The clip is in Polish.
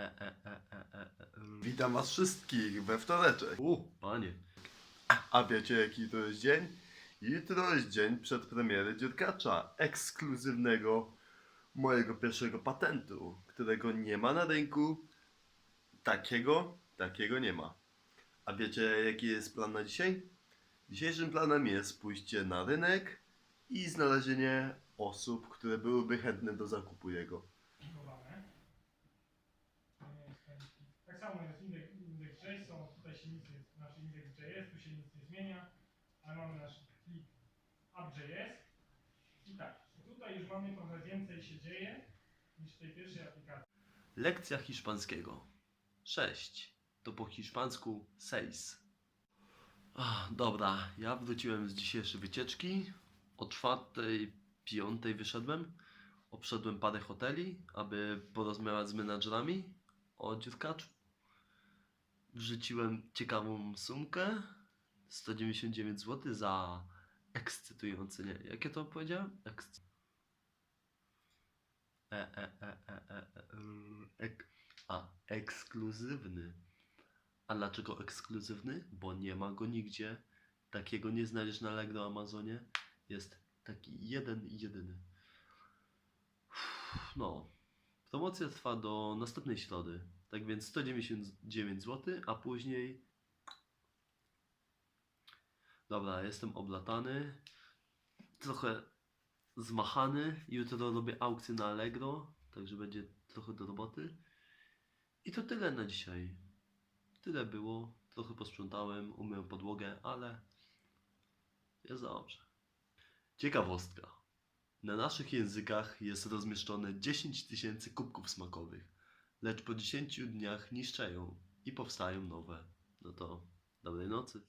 E, e, e, e, e, e. Witam was wszystkich we wtoreczek. U, panie. A wiecie jaki to jest dzień? Jutro jest dzień przed premiery Dziurkacza, ekskluzywnego mojego pierwszego patentu, którego nie ma na rynku. Takiego, takiego nie ma. A wiecie jaki jest plan na dzisiaj? Dzisiejszym planem jest pójście na rynek i znalezienie osób, które byłyby chętne do zakupu jego. Tak samo jest indeks, indeks JSON, tutaj się nic nie, nasz indeks JS, tu się nic nie zmienia, ale mamy nasz plik app.js i tak, tutaj już mamy trochę więcej się dzieje niż w tej pierwszej aplikacji. Lekcja hiszpańskiego. 6. To po hiszpańsku seis. Ach, dobra, ja wróciłem z dzisiejszej wycieczki. O czwartej, piątej wyszedłem. Obszedłem parę hoteli, aby porozmawiać z menadżerami o dziurkaczu. Wrzuciłem ciekawą sumkę. 199 zł za ekscytujący, nie, jakie to powiedziałem? Ekscy... E, e, e, e, e, e, r- ek, a, ekskluzywny. A dlaczego ekskluzywny? Bo nie ma go nigdzie. Takiego nie znajdziesz na Allegro Amazonie. Jest taki jeden i jedyny. No. Promocja trwa do następnej środy. Tak więc 199 zł, a później. Dobra, jestem oblatany. Trochę zmachany. Jutro robię aukcję na Allegro, także będzie trochę do roboty. I to tyle na dzisiaj. Tyle było. Trochę posprzątałem, umyłem podłogę, ale jest dobrze. Ciekawostka. Na naszych językach jest rozmieszczone 10 tysięcy kubków smakowych, lecz po 10 dniach niszczeją i powstają nowe. No to dobrej nocy.